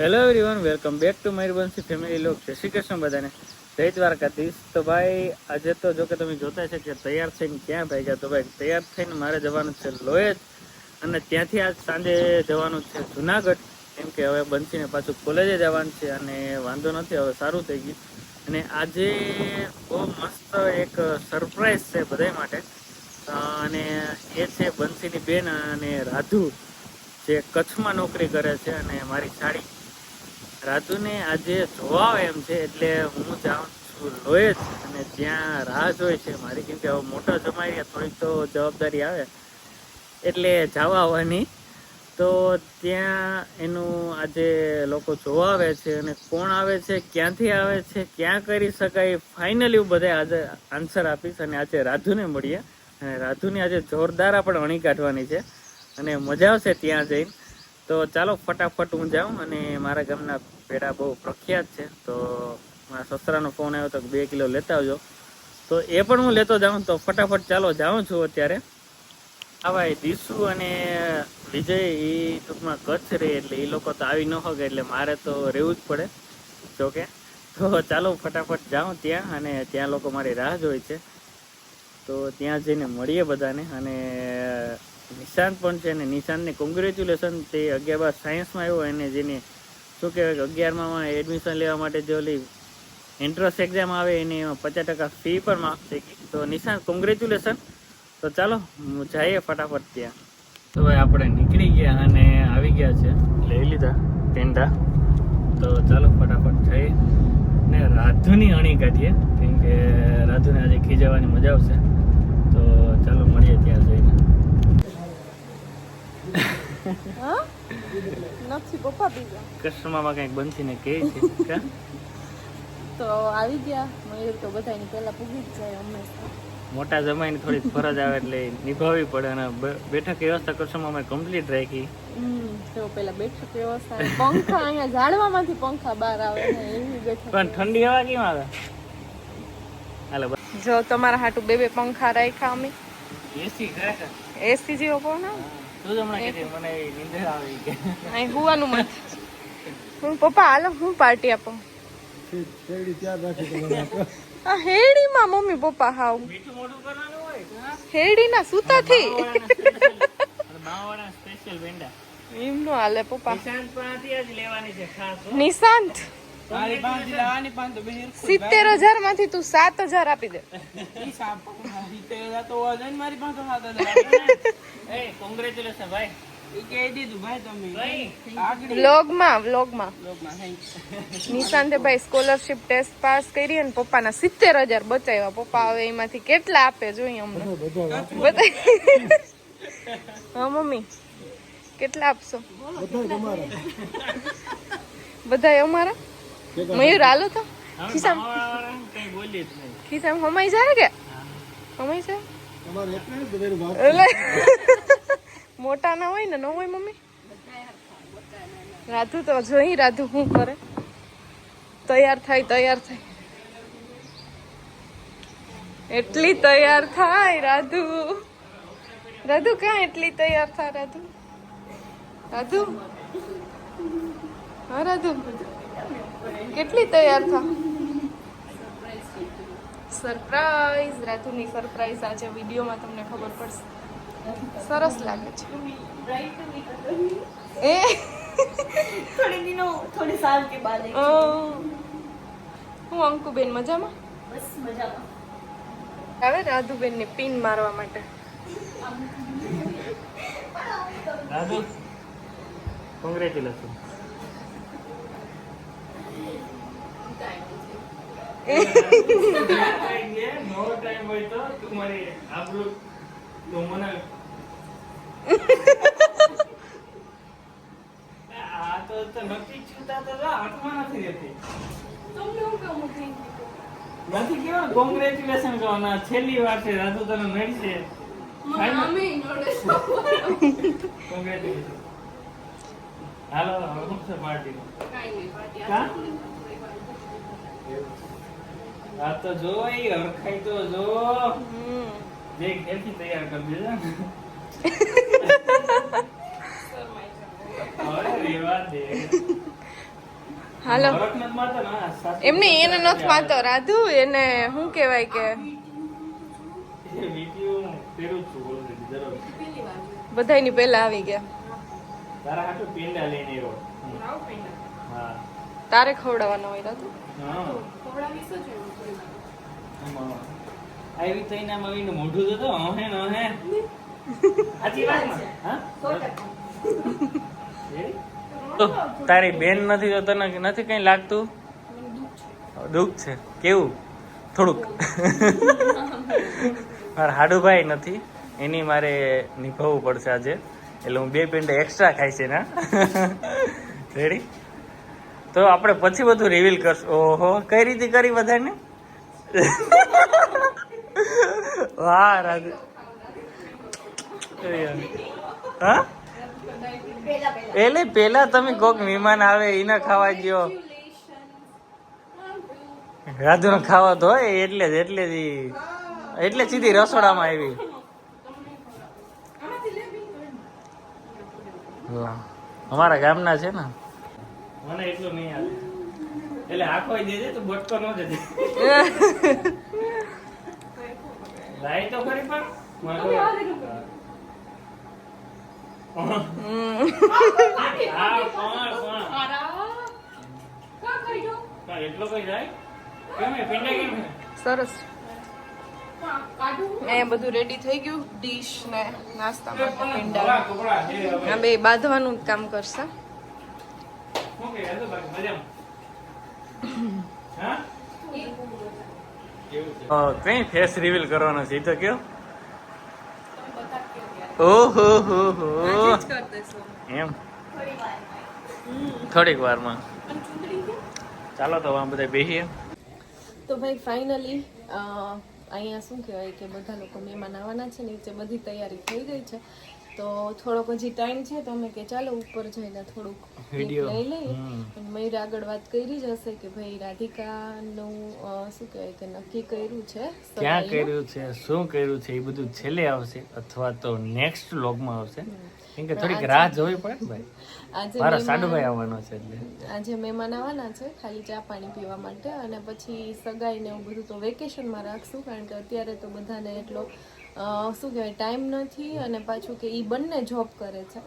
Hello everyone welcome back to Mayurbhanshi family લોક જય શ્રી કૃષ્ણ બધાને. જય દ્વારકાધીશ. તો ભાઈ, આજે તો જો કે તમે જોતા છે કે તૈયાર થઈને ક્યાં ભાઈ ગયા. તો ભાઈ, તૈયાર થઈને મારે જવાનું છે લોહેજ અને ત્યાંથી આજ સાંજે જવાનું છે જુનાગઢ. કેમ કે હવે બંસીને પાછું કોલેજે જવાનું છે અને વાંધો નથી, હવે સારું થઈ ગયું. અને આજે બહુ મસ્ત એક સરપ્રાઈઝ છે બધા માટે. અને એ છે બંસીની બેન અને રાધુ, જે કચ્છમાં નોકરી કરે છે અને મારી સાડી. રાજુને આજે જોવા એમ છે, એટલે હું જાઉં છું લોહે જ. અને ત્યાં રાહ જોઈ છે, મારી કેમ કે હવે મોટા જમાઈ થોડીક તો જવાબદારી આવે. એટલે જવા આવવાની. તો ત્યાં એનું આજે લોકો જોવા આવે છે અને કોણ આવે છે, ક્યાંથી આવે છે, ક્યાં કરી શકાય, ફાઇનલી હું બધા આજે આન્સર આપીશ અને આજે રાધુને મળીએ. અને રાધુની આજે જોરદાર આપણે અણી કાઢવાની છે. અને મજા આવશે ત્યાં જઈને. તો ચાલો ફટાફટ હું જાઉં અને મારા ગામના પેડા બહુ પ્રખ્યાત છે. તો મારા સસરાનો ફોન આવ્યો તો બે કિલો લેતા આવજો. તો એ પણ હું લેતો જાઉં. તો ફટાફટ ચાલો જાઉં છું અત્યારે. હા ભાઈ દીસુ અને વિજય એ ટૂંકમાં કચ્છ રહે એટલે એ લોકો તો આવી ન શકે એટલે મારે તો રહેવું જ પડે. જોકે. તો ચાલો ફટાફટ જાઉં ત્યાં અને ત્યાં લોકો મારી રાહ જોઈ છે. તો ત્યાં જઈને મળીએ બધાને અને નિશાંત પણ છે અને નિશાંતને કોંગ્રેચ્યુલેશન તે અગિયાર બાદ સાયન્સમાં આવ્યો એને જેને શું કહેવાય કે અગિયારમાં એડમિશન લેવા માટે જે ઓલી એન્ટ્રન્સ એક્ઝામ આવે એની પચાસ ટકા ફી પણ માફ થઈ ગઈ તો નિશાંત કોંગ્રેચ્યુલેશન તો ચાલો, હું જઈએ ફટાફટ ત્યાં. તો ભાઈ આપણે નીકળી ગયા અને આવી ગયા છે. લઈ લીધા ટેંડા. તો ચાલો ફટાફટ જઈએ ને રાધુની અણી કાઢીએ. કેમ કે રાધુને આજે ખીજાવાની મજા આવશે. તો ચાલો મળીએ ત્યાં જઈને. નથી પપ્પા બીજા. કસ્ટમરમાં કંઈક બનતીને કહે છે. તો આવી ગયા. મયુર તો બધાની પહેલા પૂગી જ જાય હંમેશા. મોટા જમાઈને થોડી ફરજ આવે એટલે નિભાવવી પડે અને બેઠક વ્યવસ્થા કસ્ટમરમાં અમે કમ્પ્લીટ રાખી. તો પેલા બેઠક વ્યવસ્થા પંખા અહીંયા ઝાડવામાંથી પંખા બહાર આવે ને એવી બેઠક પણ ઠંડી હવા કેમ આવે? હાલો જો તમારા હાટુ બે બે પંખા રાખ્યા અમે. એસી એસી જેવો પણ તું હમણાં કીધી મને નીંદર આવે કે. અહીં હુવાનું મત હું પપ્પા હાલો હું પાર્ટી આપો. આ હેડીમાં મમ્મી પપ્પા હાવ. મીઠું મોઢું કરવાનું હોય હેડીના સૂતાથી. બાવાના સ્પેશિયલ વેંડા એમ હાલે પપ્પા. નિશાંત પાસેથી જ લેવાની છે ખાસ નિશાંત. સિત્તેર હજારમાંથી તું સાત હજાર આપી દે. કોંગ્રેચ્યુલેશન ભાઈ. ભાઈ વ્લોગમાં વ્લોગમાં નિશાંતે ભાઈ સ્કોલરશિપ ટેસ્ટ પાસ કરી અને પપ્પાના સિત્તેર હજાર બચાવ્યા. પપ્પા હવે એમાંથી કેટલા આપે જોઈએ અમને. બધા હા મમ્મી. કેટલા આપશો? બધા અમારા? મયુર હાલો તો. ખિસ્સામાં ખિસ્સામાં હમાઈ જાય કે? હમાઈ જાય? મોટા ના હોય ને, ન હોય મમ્મી? રાધુ તો જોઈ, રાધુ શું કરે? તૈયાર થાય તૈયાર થાય. એટલી તૈયાર થાય, રાધુ. રાધુ, ક્યાં એટલી તૈયાર થાય, રાધુ? રાધુ? હા, રાધુ. કેટલી તૈયાર થા? સરપ્રાઈઝ રાધુની સરપ્રાઈઝ આજે વિડીયોમાં તમને ખબર પડશે. સરસ લાગે છે. એ? થોડી દિનો થોડી સાલ કે બાદ હું અંકુબેન મજામાં? બસ મજામાં. હવે રાધુબેનને પિન મારવા માટે. રાધુ કોંગ્રેચ્યુલેશન નો ટાઈમ હોય તો તું મારી આપણું નથી કેવા કોંગ્રેચ્યુલેશન છેલ્લી વાર છે રાજુ તને મળશે. કોંગ્રેચ્યુલેશન હાલો. છે? તો જો હરખાઈ તો જો. હમ. જે ઘેરથી તૈયાર કરી દેજો ને. હવે રેવા દે. હાલો. એમને એને નથી માતો રાધુ એને શું કહેવાય કે. બધાયની પહેલા આવી ગયા. તારા હાટુ પેંડા લઈને આવ્યો. તારે ખવડાવવાનો હોય રાધુ? હા. આવી થઈને આમ આવીને મોઢું જોતો હે ન હે આજી વાત? હા? તો તારી બેન નથી તો તને નથી કઈ લાગતું? દુઃખ છે. કેવું? થોડુંક. મારા હાડુભાઈ નથી. એની મારે નિભાવવું પડશે આજે. એટલે હું બે પેંડા એક્સ્ટ્રા ખાઈ છે ના રેડી? તો આપણે પછી બધું રિવીલ કરશું. ઓહો કઈ રીતે કરી બધાને? વાહ રાધે હા એટલે પેલા તમે કોક મહેમાન આવે એને ખાવા ગયો. રાધુ ખાવા તો હોય એટલે જ એટલે જ એટલે સીધી રસોડામાં આવી. અમારા ગામના છે ને. મને એટલું નહીં આવે એટલે આખો દેજે તો બટકો ન દેજે. લાઈ તો ખરી પણ મને હા કોણ કોણ કા એટલો કઈ જાય કેમ પિંડા કેમ સરસ. એ બધું રેડી થઈ ગયું. ડીશ ને નાસ્તા માટે પીંડા. બે બાંધવાનું જ કામ કરશે. હા કઈ ફેસ રિવીલ કરવાનો છે? એ તો કયો? ઓહો હો હો. એમ? થોડીક વારમાં. ચાલો તો આમ બધા બેસીએ તો ભાઈ ફાઇનલી અહીંયા શું કહેવાય કે બધા લોકો મહેમાન આવવાના છે નીચે બધી તૈયારી થઈ ગઈ છે. તો થોડોક હજી ટાઈમ છે તો અમે કે ચાલો ઉપર જઈને થોડુંક લઈ લઈએ. હમ. આગળ વાત કરી જ હશે કે ભાઈ રાધિકાનું નું શું કહેવાય કે નક્કી કર્યું છે? ક્યાં કર્યું છે? શું કર્યું છે? એ બધું છેલ્લે આવશે અથવા તો નેક્સ્ટ વ્લોગમાં આવશે? કેમ કે થોડીક રાહ જોવી પડે ભાઈ. આજે મારા સાડુભાઈ આવવાનો છે એટલે. આજે મહેમાન આવવાના છે ખાલી ચા પાણી પીવા માટે અને પછી સગાઈ ને એવું બધું તો વેકેશનમાં રાખશું કારણ કે અત્યારે તો બધાને એટલો શું કહેવાય ટાઈમ નથી અને પાછું કે એ બંને જોબ કરે છે.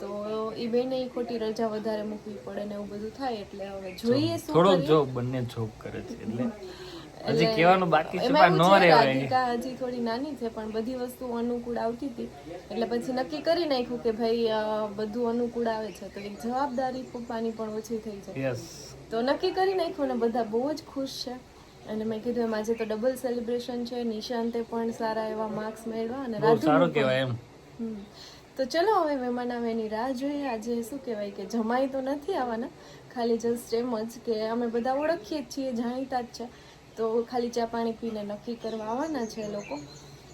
તો એ બેને ખોટી રજા વધારે મૂકવી પડે ને એવું બધું થાય એટલે હવે જોઈએ શું થોડો જોબ બંને જોબ કરે છે એટલે હજી કહેવાનું બાકી છે પણ ન રહેવાય. હજી થોડી નાની છે પણ બધી વસ્તુ અનુકૂળ આવતી હતી. એટલે પછી નક્કી કરી નાખ્યું કે ભાઈ બધું અનુકૂળ આવે છે. તો એક જવાબદારી પપ્પાની પણ ઓછી થઈ જાય તો નક્કી કરી નાખ્યું ને બધા બહુ જ ખુશ છે. અને મેં કીધું એમ આજે તો ડબલ સેલિબ્રેશન છે. નિશાંતે પણ સારા એવા માર્ક્સ મેળવા અને રાજુ સારું કહેવાય એમ. તો ચલો હવે મહેમાન આવે એની રાહ જોઈએ. આજે શું કહેવાય કે જમાઈ તો નથી આવવાના. ખાલી જસ્ટ એમ જ કે અમે બધા ઓળખીએ જ છીએ જાણીતા જ છે. તો ખાલી ચા પાણી પીને નક્કી કરવા આવવાના છે એ લોકો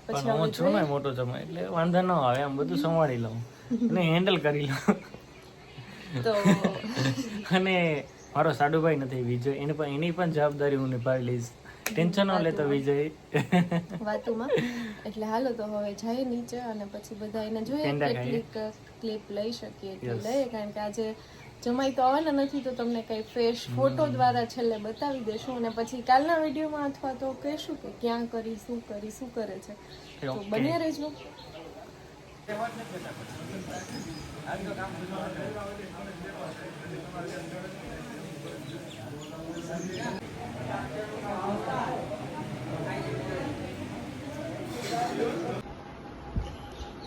પછી પણ હું છું ને મોટો જમાય એટલે વાંધો ન આવે આમ બધું સંભાળી લઉં. અને હેન્ડલ કરી લઉં. તો અને મારો સાડુભાઈ નથી વિજય. એને પણ એની પણ જવાબદારી હું નિભાવી લઈશ. ટેન્શન ન લેતો વિજય. વાતુમાં. એટલે હાલો તો હવે જઈએ નીચે અને પછી બધા એને જોઈએ. કેટલીક ક્લિપ લઈ શકીએ એટલી લઈએ કારણ કે આજે જમાઈ તો આવવાના નથી તો તમને કઈ ફ્રેશ ફોટો દ્વારા છેલ્લે બતાવી દેશું અને પછી કાલના વિડીયોમાં અથવા તો કહેશું કે ક્યાં કરી શું કરી શું કરે છે. તો બન્યા રહેજો.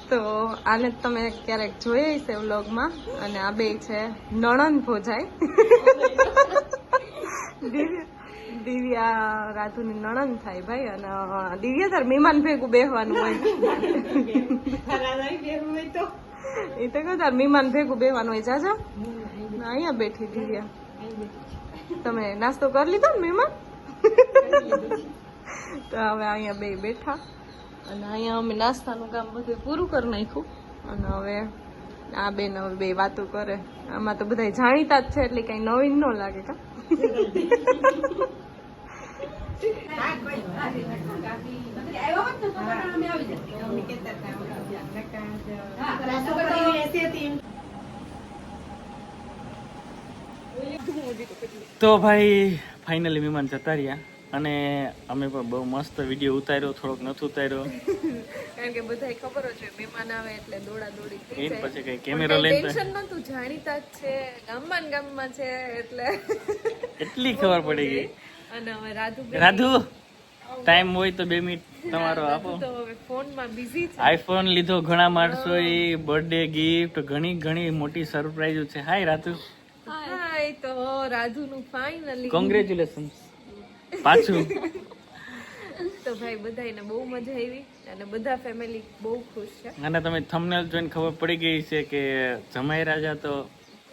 તો આને તમે ક્યારેક જોઈ હશે વ્લોગમાં, અને આ બે છે નણંદ ભોજાઈ. દિવ્યા રાધુ રાધુની નણંદ થાય ભાઈ, અને દિવ્યા તાર મહેમાન ભેગું બેહવાનું હોય. એ તો કહું તાર મહેમાન ભેગું બેહવાનું હોય. જાજા અહીંયા બેઠી દિવ્યા. તમે નાસ્તો કરી લીધો ને મહેમાન? તો હવે અહીંયા બે બેઠા. અને અહીંયા અમે નાસ્તાનું કામ બધું પૂરું કરી નાખ્યું. અને હવે આ બેન હવે બે વાતો કરે. આમાં તો બધા જાણીતા જ છે, એટલે કઈ નવીન ન લાગે કા? તો ભાઈ ફાઇનલી મહેમાન જતા રહ્યા. અને અમે પણ બહુ મસ્ત વીડિયો ઉતાર્યો થોડોક નથી ઉતાર્યો. કારણ કે બધાય ખબર છે મહેમાન આવે એટલે દોડા દોડી થઈ જાય. પછી કઈ કેમેરો લઈને ટેન્શન નતું જાણીતા જ છે ગામમાં ગામમાં છે એટલે એટલી ખબર પડી ગઈ. અને હવે રાધુ રાધુ ટાઈમ હોય તો બે મિનિટ તમારો આપો. તો હવે ફોનમાં બિઝી છે. આઈફોન લીધો ઘણા માણસો બર્થડે ગિફ્ટ ઘણી ઘણી મોટી સરપ્રાઈઝ છે. હાય રાધુ હાય તો રાધુનું ફાઇનલી કોંગ્રેચ્યુલેશન પાછું. તો ભાઈ બધાને બહુ મજા આવી અને બધા ફેમિલી બહુ ખુશ છે. અને તમે થંબનેલ જોઈને ખબર પડી ગઈ છે કે જમાઈ રાજા તો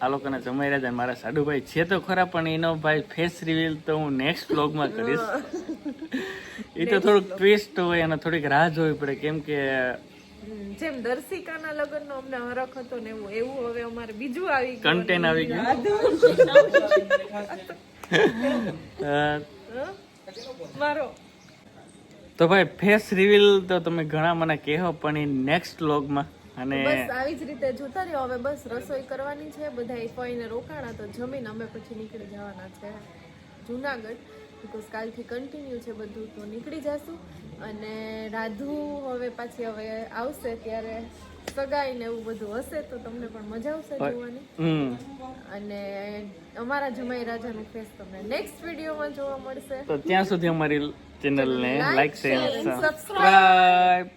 આ લોકોના જમાઈ રાજા મારા સાડુભાઈ છે તો ખરા પણ એનો ભાઈ ફેસ રિવીલ તો હું નેક્સ્ટ બ્લોગમાં કરીશ. એ તો થોડુંક ટ્વિસ્ટ હોય અને થોડીક રાહ જોવી પડે કેમ કે જેમ દર્શિકાના લગ્નનો અમને હરખ હતો ને એવું એવું હવે અમારે બીજું આવી ગયું કન્ટેન આવી ગયું. મારો. તો ભાઈ ફેસ રિવીલ તો તમે ઘણા મને કહો પણ એ નેક્સ્ટ વ્લોગમાં અને બસ આવી જ રીતે જોતા રહ્યો. હવે બસ રસોઈ કરવાની છે બધા ફોઈને રોકાણા તો જમીન અમે પછી નીકળી જવાના છે જુનાગઢ બિકોઝ કાલથી કન્ટિન્યુ છે બધું તો નીકળી જશું. અને રાધુ હવે પાછી હવે આવશે ત્યારે સગાઈ ને એવું બધું હશે તો તમને પણ મજા આવશે જોવાની. અને અમારા જમાઈ રાજાનું ફેસ તમને નેક્સ્ટ વિડીયોમાં જોવા મળશે. તો ત્યાં સુધી અમારી ચેનલને લાઈક શેર સબસ્ક્રાઇબ